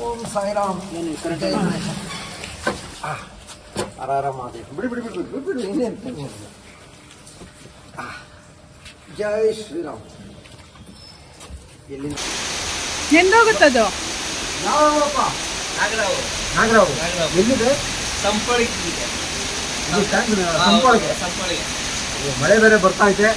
ಓಂ ಸಾಯಿರಾಮ್ ಆರಾಮ ಬಿಡಿ ಬಿಡಿ ಬಿಡಿ ಬಿಡಿ ಬಿಡಿ ಇನ್ನೇನು ಆ, ಜೈ ಶ್ರೀರಾಮ್ ಎಲ್ಲಿ ಎಂದೋಗುತ್ತದು ಯಾವಪ್ಪ ನಾಗರಾವು. ನಾಗರಾವು. ನಾಗರಾವು. ಎಲ್ಲಿದೆ? ಸಂಪಳಿಗೆ ಇದೆ. ಇದು ಟ್ಯಾಂಕ್ ಹಾ, ಸಂಪಾಳ್ಗೆ. ಹೌದು, ಸಂಪಳಿಗೆ. ಓ, ಮಳೆ ಬೇರೆ ಬರ್ತಾ ಐತೆ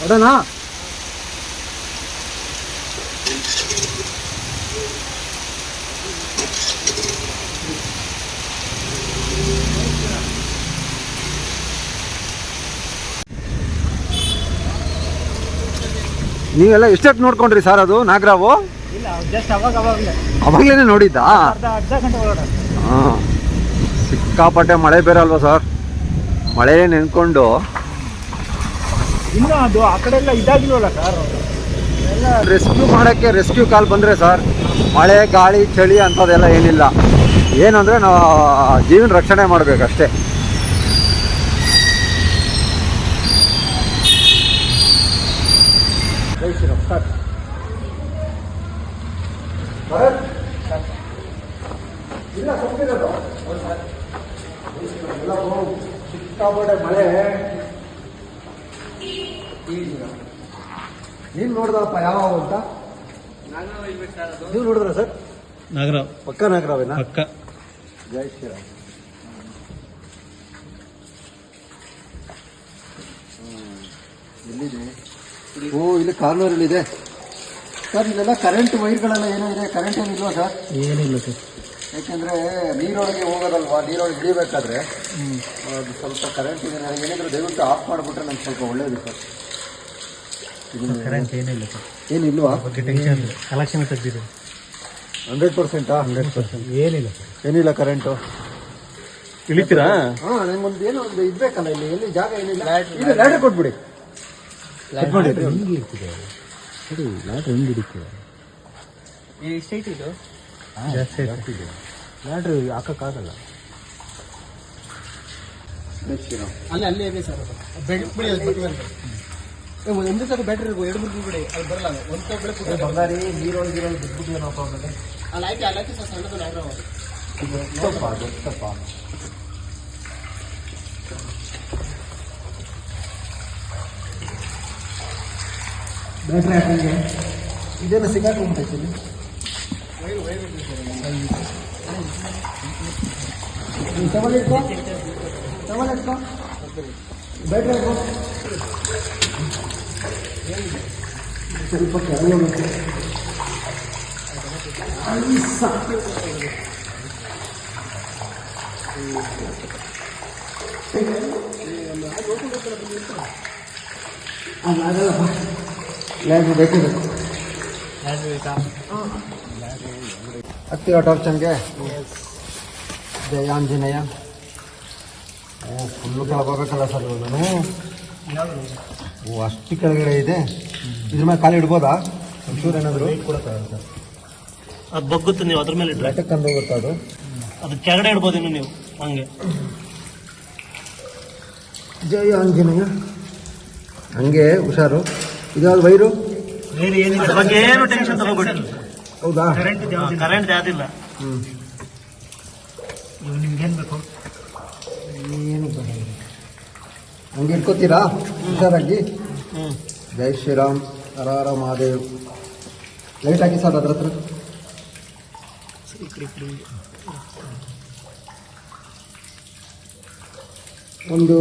ಹೊಡೋಣ ನೀವೆಲ್ಲ ಎಷ್ಟೊತ್ತು ನೋಡ್ಕೊಂಡ್ರಿ ಸರ್ ಅದು ನಾಗರಾವು? ಇಲ್ಲ ಜಸ್ಟ್ ಅವಾಗ ಅವಾಗಲೇ. ಅವಾಗ್ಲೇನೆ ನೋಡಿದ್ದಾ? ಅರ್ಧ ಅರ್ಧ ಗಂಟೆ ಒಳಗಡೆ. ಹಾಂ. ಸಿಕ್ಕಾಪಟ್ಟೆ ಮಳೆ ಬೇರೆ ಅಲ್ವಾ ಸರ್? ಮಳೆ ನೆನ್ಕೊಂಡು. ಇನ್ನು ಅದು ಆ ಕಡೆ ಎಲ್ಲ ಇದಾಗಿಲ್ವಲ್ಲ ಸರ್ ರೆಸ್ಕ್ಯೂ ಮಾಡೋಕ್ಕೆ ರೆಸ್ಕ್ಯೂ ಕಾಲ್ ಬಂದರೆ ಸರ್ ಮಳೆ ಗಾಳಿ ಚಳಿ ಅಂಥದ್ದೆಲ್ಲ ಏನಿಲ್ಲ. ಏನಂದರೆ ನಾವು ಜೀವನ ರಕ್ಷಣೆ ಮಾಡಬೇಕಷ್ಟೇ. ಸಿಕ್ಕಾಪಟ್ಟೆ ಮಳೆ ನೀನು ನೋಡ್ದಪ್ಪ ಯಾವ ಅಂತ ನಾಗರಾವು. ಇರ್ಬೇಕು ಸರ್ ಅದು. ನೀವು ನೋಡಿದ್ರ ಸರ್ ನಾಗರಾವ್ ಪಕ್ಕ ನಾಗರಾವೇನಾ? ಪಕ್ಕ. ಜೈ ಶ್ರೀರಾಮ್. ಎಲ್ಲಿದೆ? ಓ ಇಲ್ಲಿ ಕಾರ್ನರ್ ಇದೆ ಸರ್ ಇಲ್ಲೆಲ್ಲ ಕರೆಂಟ್ ವೈರ್ಗಳೆಲ್ಲ ಏನೋ ಇದೆ ಕರೆಂಟ್ ಏನಿಲ್ಲ ಸರ್? ಏನಿಲ್ಲ ಸರ್. ಯಾಕೆಂದ್ರೆ ನೀರೊಳಗೆ ಹೋಗೋದಲ್ವಾ? ನೀರೊಳಗೆ ಇಳಿಬೇಕಾದ್ರೆ ಅದು ಸ್ವಲ್ಪ ಕರೆಂಟ್ ಇದೆ. ನನಗೆ ಏನಿದ್ರು ದಯವಿಟ್ಟು ಆಫ್ ಮಾಡಿಬಿಟ್ರೆ ನಂಗೆ ಸ್ವಲ್ಪ ಒಳ್ಳೇದು ಸರ್. ಕರೆಂಟ್ ಏನಿಲ್ಲ ಸರ್. ಏನಿಲ್ವಾ? ಟೆನ್ಷನ್ ಕಲೆಕ್ಷನ್ ತೆಗ್ದಿದೆ ಹಂಡ್ರೆಡ್ ಪರ್ಸೆಂಟಾ? Hundred percent. ಏನಿಲ್ಲ ಸರ್. ಏನಿಲ್ಲ ಕರೆಂಟು ಇಳಿತೀರಾ? ಹಾ ನಂಗೊಂದು ಏನೋ ಒಂದು ಇದ್ಬೇಕಲ್ಲ ಇಲ್ಲಿ. ಎಲ್ಲಿ ಜಾಗ ಏನಿಲ್ಲ? ಇದು ಲ್ಯಾಡರ್ ಕೊಟ್ಬಿಡಿ. ಹೆಂಗೆ ಇರ್ತಿದೆ ಅದು ಹೆಂಗೆ ಸ್ಟೇಟ್ ಇದು? ಜಾಸ್ತಿ ಇದೆ. ಹಾಕೋಕ್ಕಾಗಲ್ಲ ಅಲ್ಲಿ ಅಲ್ಲೇ ಇದೆ ಸರ್ ಒಂದೇ ಸಲ ಬ್ಯಾಟ್ರಿ ಎರಡು ಮೂರು ಬಿಡಿ ಅಲ್ಲಿ ಬರಲ್ಲ ಒಂದು ಸಲ ಕೂಡ ಬಂಗಾರಿ ನೀರೊಳಗೆ ಇರೋದು ಬಿಟ್ಬಿಟ್ಟಿಏನಪ್ಪ ಆಮೇಲೆ ಅಲ್ಲಿ ಆಯ್ತು ಸರ್ ಸಣ್ಣದು ಅದು. ಗೊತ್ತಪ್ಪ ಗೊತ್ತಪ್ಪ ಬ್ಯಾಟ್ರಿ ಹಾಕಂಗೆ ಇದೆಲ್ಲ ಸಿಗಾಕೊಂಡ್ಬಿಟ್ಟೈತಿ ಟವಲ್ ಇಟ್ಕೋ ಟವಲ್ ಇಟ್ಕೋ ಬ್ಯಾಟ್ರಿ ಹಾಕೋ ಸ್ವಲ್ಪ ಕೆಳಗೆ ಅಲ್ಲ ಐಸ. ಲ್ಯಾಬ್ ಬೇಕೇ ಬೇಕು ಹತ್ತಿ ಟಾರ್ಚನ್ಗೆ ಜಯ ಆಂಜನೇಯ. ಓ ಫುಲ್ಲು ಕೆಳಗೋಗಲ್ಲ ಸರ್ ನಾನು ಓ ಅಷ್ಟು ಕೆಳಗಡೆ ಇದೆ. ಇದ್ರ ಮೇಲೆ ಖಾಲಿ ಇಡ್ಬೋದಾ? ಒಂಚೂರು ಏನಾದರೂ? ಅದು ಬಗ್ಗುತ್ತೆ ನೀವು ಅದ್ರ ಮೇಲೆ ಇಟ್ರೆ. ಲೆಕ್ಕಕ್ಕೆ ಹೋಗುತ್ತಾ ಅದು. ಅದು ಕೆಳಗಡೆ ಇಡ್ಬೋದು ಇನ್ನು ನೀವು ಹಂಗೆ. ಜಯ ಆಂಜನೇಯ. ಹಂಗೆ ಹುಷಾರು. ಇದ್ಯಾವ್ದು ವೈರು? ಬೇರೆ ಏನಿಲ್ಲ. ಅದ್ರ ಬಗ್ಗೆ ಏನು ಟೆನ್ಷನ್ ತಗೋಬೇಡಿ. ಹೌದಾ? ಕರೆಂಟ್ ಕರೆಂಟ್ ಯಾವ್ದಿಲ್ಲ. ಹ್ಞೂ ಇವು ನಿಮ್ಗೆ ಏನು ಬೇಕು? ಏನು ಬೇಡ. ಹಂಗೆ ಇಟ್ಕೋತೀರಾ? ಹುಷಾರಾಗಿ? ಹ್ಞೂ ಜೈ ಶ್ರೀರಾಮ್. ಹರ ಮಹಾದೇವ್. ಲೈಟ್ ಹಾಕಿ ಸರ್ ಅದ್ರ ಹತ್ರ. ಒಂದು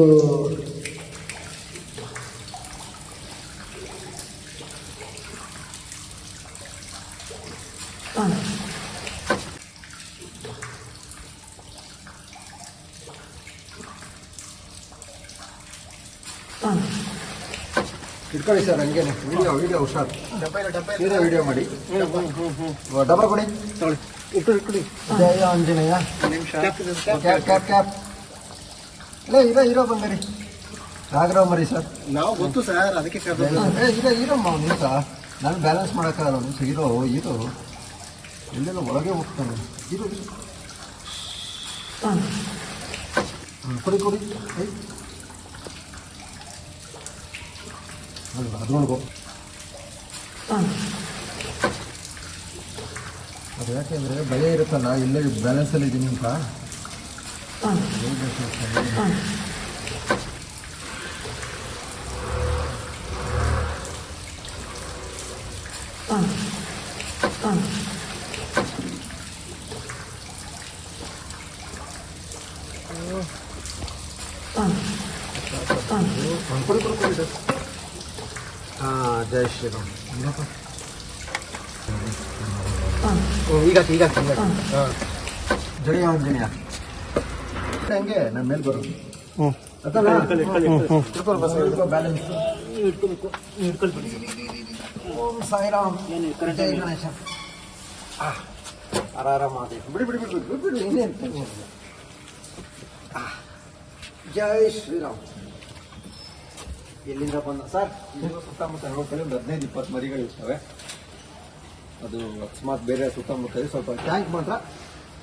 ಇಟ್ಕೊಳ್ಳಿ ಸರ್ ಹಂಗೇನೆ ವಿಡಿಯೋ ವಿಡಿಯೋ ಹುಷಾರು. ಸೀರೆ ವಿಡಿಯೋ ಮಾಡಿ. ಡಬ್ಬ ಕೊಡಿ. ಜಯ ಆಂಜನೇಯ. Cap cap cap. ಇಲ್ಲ ಇರೋ ಹೀರೋ ಬಂದಿರಿ ರಾಘರಾವ್ ಮರಿ ಸರ್. ನಾವು ಗೊತ್ತು ಸರ್ ಅದಕ್ಕೆ ಏ ಇರೋ ನೀವು ನಿಂತ ನಾನು ಬ್ಯಾಲೆನ್ಸ್ ಮಾಡೋಕ್ಕಾಗಲ್ಲ ನಿಮಿಷ ಹೀರೋ ಹೀರೋ ಎಲ್ಲೆಲ್ಲ ಒಳಗೆ ಹೋಗ್ತಾನೆ? ಹೀರೋ ಕುಡಿ ಕೊಡಿ. ಕೊಡಿ ಐ. ಅಲ್ಲ ಅದ್ರೊಳಗು ಅದು ಯಾಕೆಂದರೆ ಭಯ ಇರುತ್ತಲ್ಲ ಇಲ್ಲೇ ಬ್ಯಾಲೆನ್ಸಲ್ಲಿ ಇದ್ದೀನಿ ಅಂತ. ಕೊಡಿ ಕೊಡಿ ಕೊಡಿ ಸರ್ ಹಾಂ ಜೈ ಶ್ರೀರಾಮ್ ಈಗ ಈಗ ಜಯ ಆಂಜನೇಯ ಹಂಗೆ ನನ್ನ ಮೇಲೆ ಬರೋದು ಹ್ಞೂ ಅದಲ್ಲ ಇಟ್ಕೊಳ್ಳಿ ಇಟ್ಕೊಳ್ಳಿ ತಿಳ್ಕೊಂಡು ಬಸ್ ಬ್ಯಾಲೆನ್ಸ್ ಇಟ್ಕೊಳ್ಬಿಡಿ ಓಂ ಸಾಯಿರಾಮ್ ಜೈ ಗಣೇಶ ಆರಾಮ ಬಿಡಿ ಬಿಡಿ ಬಿಡಿ ಬಿಡಿ ಬಿಡಿ ಇನ್ನೇನು ಆ, ಜೈ ಶ್ರೀರಾಮ್ ಎಲ್ಲಿಂದ ಬಂದ? ಸರ್ ನೀವು ಸುತ್ತಮುತ್ತ ನೋಡ್ಕೊಳ್ಳಿ ಒಂದು ಹದಿನೈದು ಇಪ್ಪತ್ತು ಮರಿಗಳು ಇರ್ತವೆ. ಅದು ಅಕಸ್ಮಾತ್ ಬೇರೆ ಸುತ್ತಮುತ್ತ ಸ್ವಲ್ಪ ಟ್ಯಾಂಕ್ ಮಾತ್ರ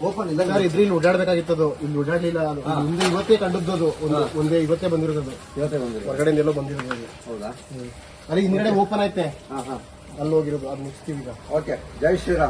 ಓಪನ್ ಇಲ್ಲ. ಸರ್ ಇದ್ರಲ್ಲಿ ಓಡಾಡ್ಬೇಕಾಗಿತ್ತದು. ಇಲ್ಲಿ ಓಡಾಡ್ಲಿಲ್ಲ ಅದು. ಹಿಂದೆ ಇವತ್ತೇ ಕಂಡದ್ದು ಅದು ಒಂದು ಒಂದೇ ಇವತ್ತೇ ಬಂದಿರೋದು. ಇವತ್ತೇ ಬಂದಿರೋದು. ಹೊರಗಡೆ ಎಲ್ಲೋ ಬಂದಿರೋದು ಹೌದಾ? ಅಲ್ಲಿ ಹಿಂದ್ಗಡೆ ಓಪನ್ ಐತೆ ಹಾಂ ಹಾಂ. ಅಲ್ಲಿ ಹೋಗಿರೋದು ಅದು ಮುಗಿಸ್ತೀವಿ ಈಗ. ಓಕೆ ಜೈ ಶ್ರೀರಾಮ್.